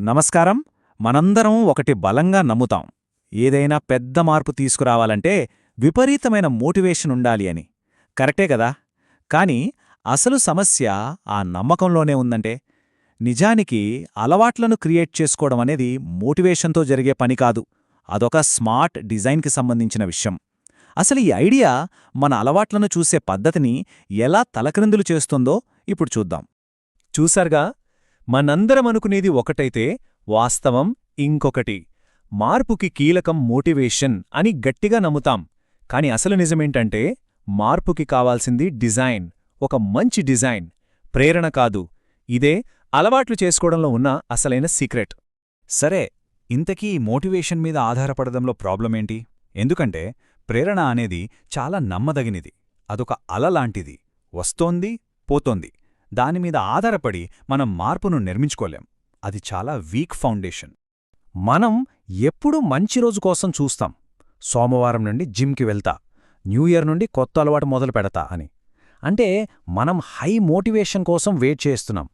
నమస్కారం. మనందరం ఒకటి బలంగా నమ్ముతాం. ఏదైనా పెద్ద మార్పు తీసుకురావాలంటే విపరీతమైన మోటివేషన్ ఉండాలి అని. కరెక్టే కదా? కాని అసలు సమస్య ఆ నమ్మకంలోనే ఉందంటే? నిజానికి అలవాట్లను క్రియేట్ చేసుకోవడం అనేది మోటివేషన్తో జరిగే పని కాదు. అదొక స్మార్ట్ డిజైన్కి సంబంధించిన విషయం. అసలు ఈ ఐడియా మన అలవాట్లను చూసే పద్ధతిని ఎలా తలక్రిందులు చేస్తుందో ఇప్పుడు చూద్దాం. చూసారుగా మనందరం అనుకునేది ఒకటైతే వాస్తవం ఇంకొకటి. మార్పుకి కీలకం మోటివేషన్ అని గట్టిగా నమ్ముతాం. కాని అసలు నిజమేంటంటే మార్పుకి కావాల్సింది డిజైన్. ఒక మంచి డిజైన్. ప్రేరణ కాదు. ఇదే అలవాట్లు చేసుకోవడంలో ఉన్న అసలైన సీక్రెట్. సరే ఇంతకీ ఈ మోటివేషన్ మీద ఆధారపడడంలో ప్రాబ్లమేంటి? ఎందుకంటే ప్రేరణ అనేది చాలా నమ్మదగినది. అదొక అల లాంటిది. వస్తోంది పోతోంది. దానిమీద ఆధారపడి మనం మార్పును నిర్మించుకోలేం. అది చాలా వీక్ ఫౌండేషన్. మనం ఎప్పుడూ మంచి రోజు కోసం చూస్తాం. సోమవారం నుండి జిమ్కి వెళ్తా. న్యూ ఇయర్ నుండి కొత్త అలవాటు మొదలు పెడతా అని. అంటే మనం హై మోటివేషన్ కోసం వెయిట్ చేస్తున్నాం.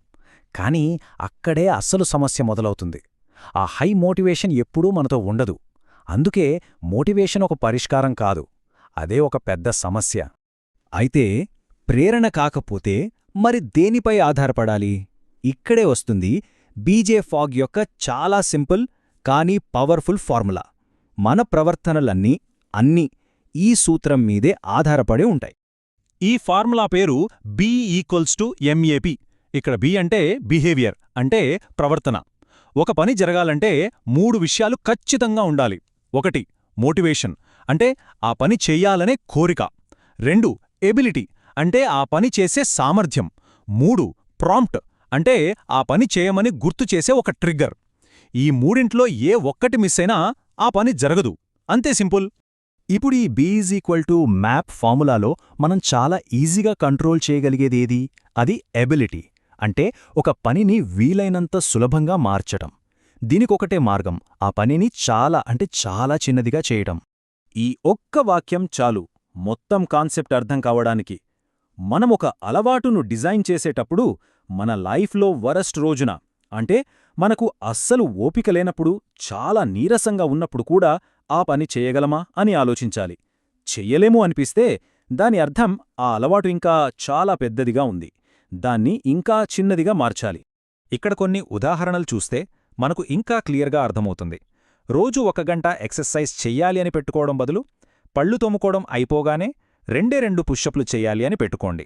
కానీ అక్కడే అస్సలు సమస్య మొదలవుతుంది. ఆ హై మోటివేషన్ ఎప్పుడూ మనతో ఉండదు. అందుకే మోటివేషన్ ఒక పరిష్కారం కాదు. అదే ఒక పెద్ద సమస్య. అయితే ప్రేరణ కాకపోతే మరి దేనిపై ఆధారపడాలి? ఇక్కడే వస్తుంది బీజే ఫాగ్ యొక్క చాలా సింపుల్ కానీ పవర్ఫుల్ ఫార్ములా. మన ప్రవర్తనలన్నీ అన్నీ ఈ సూత్రం మీదే ఆధారపడి ఉంటాయి. ఈ ఫార్ములా పేరు బి ఈక్వల్స్ టు ఎంఏపి ఇక్కడ బి అంటే బిహేవియర్ అంటే ప్రవర్తన. ఒక పని జరగాలంటే మూడు విషయాలు ఖచ్చితంగా ఉండాలి. ఒకటి మోటివేషన్ అంటే ఆ పని చెయ్యాలనే కోరిక. రెండు ఎబిలిటీ అంటే ఆ పని చేసే సామర్థ్యం. మూడు ప్రాంప్ట్ అంటే ఆ పని చేయమని గుర్తు చేసే ఒక ట్రిగ్గర్. ఈ మూడింట్లో ఏ ఒక్కటి మిస్ అయినా ఆ పని జరగదు. అంతే సింపుల్. ఇప్పుడు ఈ బీ ఈక్వల్ టు మ్యాప్ ఫార్ములాలో మనం చాలా ఈజీగా కంట్రోల్ చేయగలిగేదేది అది ఎబిలిటీ అంటే ఒక పనిని వీలైనంత సులభంగా మార్చటం. దీనికొకటే మార్గం ఆ పనిని చాలా అంటే చాలా చిన్నదిగా చేయటం. ఈ ఒక్క వాక్యం చాలు మొత్తం కాన్సెప్ట్ అర్థం కావడానికి. మనం ఒక అలవాటును డిజైన్ చేసేటప్పుడు మన లైఫ్లో వరస్ట్ రోజున అంటే మనకు అస్సలు ఓపిక లేనప్పుడు చాలా నీరసంగా ఉన్నప్పుడు కూడా ఆ పని చేయగలమా అని ఆలోచించాలి. చెయ్యలేము అనిపిస్తే దాని అర్థం ఆ అలవాటు ఇంకా చాలా పెద్దదిగా ఉంది. దాన్ని ఇంకా చిన్నదిగా మార్చాలి. ఇక్కడ కొన్ని ఉదాహరణలు చూస్తే మనకు ఇంకా క్లియర్గా అర్థమవుతుంది. రోజు ఒక గంట ఎక్సర్సైజ్ చెయ్యాలి అని పెట్టుకోవడం బదులు పళ్ళు తోముకోవడం అయిపోగానే రెండే రెండు పుషప్లు చేయాలి అని పెట్టుకోండి.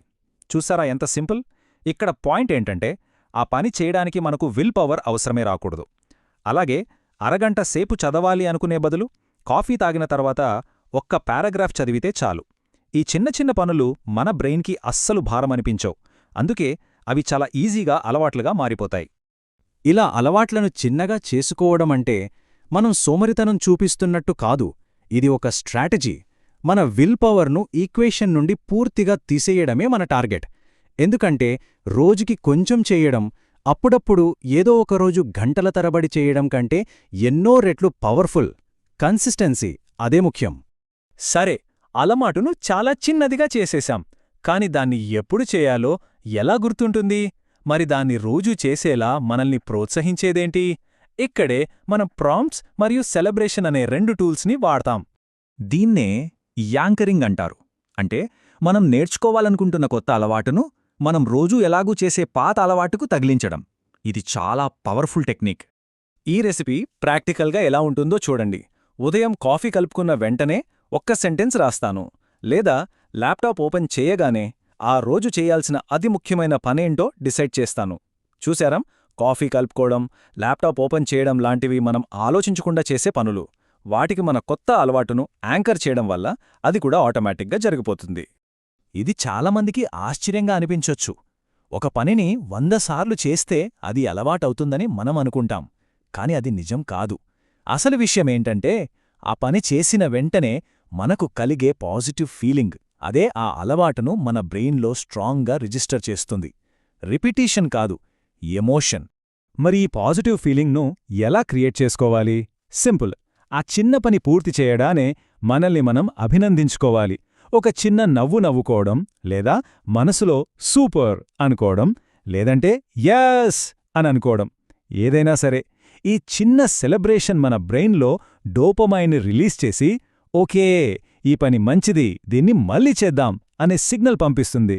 చూసారా ఎంత సింపుల్? ఇక్కడ పాయింట్ ఏంటంటే ఆ పని చేయడానికి మనకు విల్ పవర్ అవసరమే రాకూడదు. అలాగే అరగంట సేపు చదవాలి అనుకునే బదులు కాఫీ తాగిన తర్వాత ఒక్క పారాగ్రాఫ్ చదివితే చాలు. ఈ చిన్న చిన్న పనులు మన బ్రెయిన్కి అస్సలు భారమనిపించవు అందుకే అవి చాలా ఈజీగా అలవాట్లుగా మారిపోతాయి. ఇలా అలవాట్లను చిన్నగా చేసుకోవడమంటే మనం సోమరితనం చూపిస్తున్నట్టు కాదు. ఇది ఒక స్ట్రాటజీ. మన విల్ పవర్ను ఈక్వేషన్ నుండి పూర్తిగా తీసేయడమే మన టార్గెట్ ఎందుకంటే రోజుకి కొంచెం చేయడం అప్పుడప్పుడు ఏదో ఒకరోజు గంటల తరబడి చేయడం కంటే ఎన్నో రెట్లు పవర్ఫుల్ కన్సిస్టెన్సీ అదే ముఖ్యం. సరే అలమాటును చాలా చిన్నదిగా చేసేశాం. కాని దాన్ని ఎప్పుడు చేయాలో ఎలా గుర్తుంటుంది? మరి దాన్ని రోజూ చేసేలా మనల్ని ప్రోత్సహించేదేంటి? ఇక్కడే మనం ప్రాంప్ట్స్ మరియు సెలబ్రేషన్ అనే రెండు టూల్స్ని వాడతాం. దీన్నే యాంకరింగ్ అంటారు. అంటే మనం నేర్చుకోవాలనుకుంటున్న కొత్త అలవాటును మనం రోజూ ఎలాగూ చేసే పాత అలవాటుకు తగిలించడం. ఇది చాలా పవర్ఫుల్ టెక్నిక్. ఈ రెసిపీ ప్రాక్టికల్గా ఎలా ఉంటుందో చూడండి. ఉదయం కాఫీ కలుపుకున్న వెంటనే ఒక్క సెంటెన్స్ రాస్తాను. లేదా ల్యాప్టాప్ ఓపెన్ చేయగానే ఆ రోజు చేయాల్సిన అతి ముఖ్యమైన పనేంటో డిసైడ్ చేస్తాను. చూశారం? కాఫీ కలుపుకోవడం ల్యాప్టాప్ ఓపెన్ చేయడం లాంటివి మనం ఆలోచించకుండా చేసే పనులు. వాటికి మన కొత్త అలవాటును యాంకర్ చేయడం వల్ల అది కూడా ఆటోమేటిక్గా జరిగిపోతుంది. ఇది చాలామందికి ఆశ్చర్యంగా అనిపించొచ్చు. ఒక పనిని వంద సార్లు చేస్తే అది అలవాటవుతుందని మనం అనుకుంటాం కాని అది నిజం కాదు. అసలు విషయమేంటంటే ఆ పని చేసిన వెంటనే మనకు కలిగే పాజిటివ్ ఫీలింగ్ అదే ఆ అలవాటును మన బ్రెయిన్లో స్ట్రాంగ్గా రిజిస్టర్ చేస్తుంది. రిపిటీషన్ కాదు ఎమోషన్. మరి ఈ పాజిటివ్ ఫీలింగ్ను ఎలా క్రియేట్ చేసుకోవాలి? సింపుల్. ఆ చిన్న పని పూర్తి చేయడానే మనల్ని మనం అభినందించుకోవాలి. ఒక చిన్న నవ్వు నవ్వుకోవడం లేదా మనసులో సూపర్ అనుకోవడం లేదంటే యాస్ అని అనుకోవడం. ఏదైనా సరే ఈ చిన్న సెలబ్రేషన్ మన బ్రెయిన్లో డోపమైన్ని రిలీజ్ చేసి ఓకే ఈ పని మంచిది దీన్ని మళ్ళీ చేద్దాం అనే సిగ్నల్ పంపిస్తుంది.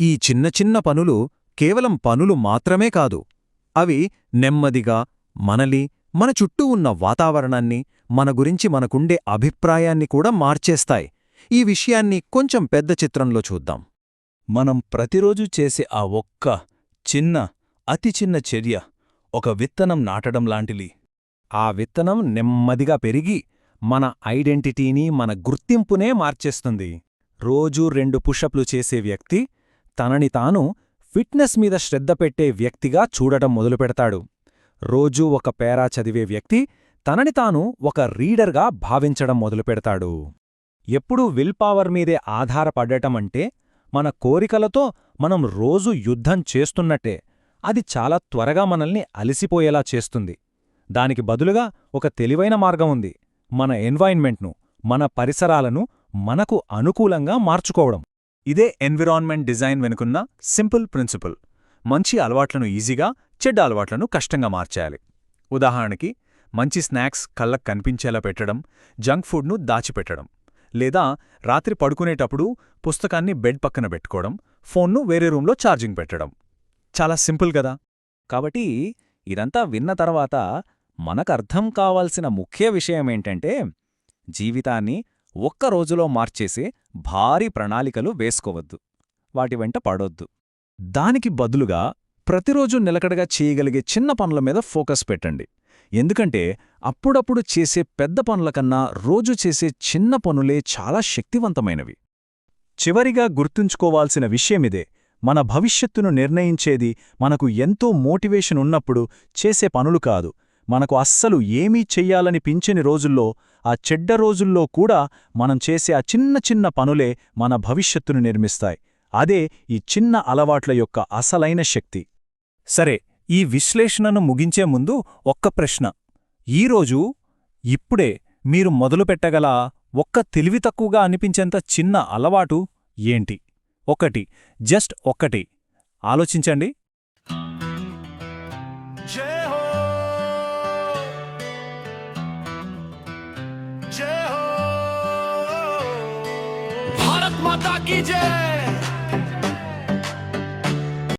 ఈ చిన్న చిన్న పనులు కేవలం పనులు మాత్రమే కాదు అవి నెమ్మదిగా మనలి మన చుట్టూ ఉన్న వాతావరణాన్ని మన గురించి మనకుండే అభిప్రాయాన్ని కూడా మార్చేస్తాయి. ఈ విషయాన్ని కొంచెం పెద్ద చిత్రంలో చూద్దాం. మనం ప్రతిరోజు చేసే ఆ ఒక్క చిన్న అతి చిన్న చర్య ఒక విత్తనం నాటడం లాంటిది. ఆ విత్తనం నెమ్మదిగా పెరిగి మన ఐడెంటిటీని మన గుర్తింపునే మార్చేస్తుంది. రోజూ రెండు పుషప్లు చేసే వ్యక్తి తనని తాను ఫిట్నెస్ మీద శ్రద్ధ పెట్టే వ్యక్తిగా చూడటం మొదలుపెడతాడు. రోజూ ఒక పేరా చదివే వ్యక్తి తనని తాను ఒక రీడర్గా భావించడం మొదలుపెడతాడు. ఎప్పుడూ విల్ పవర్ మీదే ఆధారపడటమంటే మన కోరికలతో మనం రోజు యుద్ధం చేస్తున్నట్టే. అది చాలా త్వరగా మనల్ని అలిసిపోయేలా చేస్తుంది. దానికి బదులుగా ఒక తెలివైన మార్గం ఉంది. మన ఎన్వాయిన్మెంట్ను మన పరిసరాలను మనకు అనుకూలంగా మార్చుకోవడం. ఇదే ఎన్విరాన్మెంట్ డిజైన్ వెనుకున్న సింపుల్ ప్రిన్సిపల్. మంచి అలవాట్లను ఈజీగా చెడ్డ అలవాట్లను కష్టంగా మార్చేయాలి. ఉదాహరణకి మంచి స్నాక్స్ కళ్ళకు కనిపించేలా పెట్టడం జంక్ ఫుడ్ను దాచిపెట్టడం లేదా రాత్రి పడుకునేటప్పుడు పుస్తకాన్ని బెడ్ పక్కన పెట్టుకోవడం ఫోన్ను వేరే రూంలో ఛార్జింగ్ పెట్టడం. చాలా సింపుల్ కదా! కాబట్టి ఇదంతా విన్న తర్వాత మనకర్థం కావాల్సిన ముఖ్య విషయమేంటంటే జీవితాన్ని ఒక్క రోజులో మార్చేసే భారీ ప్రణాళికలు వేసుకోవద్దు. వాటి వెంట పడొద్దు. దానికి బదులుగా ప్రతిరోజు నిలకడగా చేయగలిగే చిన్న పనుల మీద ఫోకస్ పెట్టండి. ఎందుకంటే అప్పుడప్పుడు చేసే పెద్ద పనుల కన్నా రోజు చేసే చిన్న పనులే చాలా శక్తివంతమైనవి. చివరిగా గుర్తుంచుకోవాల్సిన విషయమిదే మన భవిష్యత్తును నిర్ణయించేది మనకు ఎంతో మోటివేషన్ ఉన్నప్పుడు చేసే పనులు కాదు. మనకు అస్సలు ఏమీ చెయ్యాలని పించని రోజుల్లో ఆ చెడ్డ రోజుల్లో కూడా మనం చేసే ఆ చిన్న చిన్న పనులే మన భవిష్యత్తును నిర్మిస్తాయి. అదే ఈ చిన్న అలవాట్ల యొక్క అసలైన శక్తి. సరే ఈ విశ్లేషణను ముగించే ముందు ఒక్క ప్రశ్న. ఈరోజు ఇప్పుడే మీరు మొదలుపెట్టగల ఒక్క తెలివి తక్కువగా అనిపించేంత చిన్న అలవాటు ఏంటి? ఒకటి జస్ట్ ఒక్కటి ఆలోచించండి. భారత్ మాతా కీ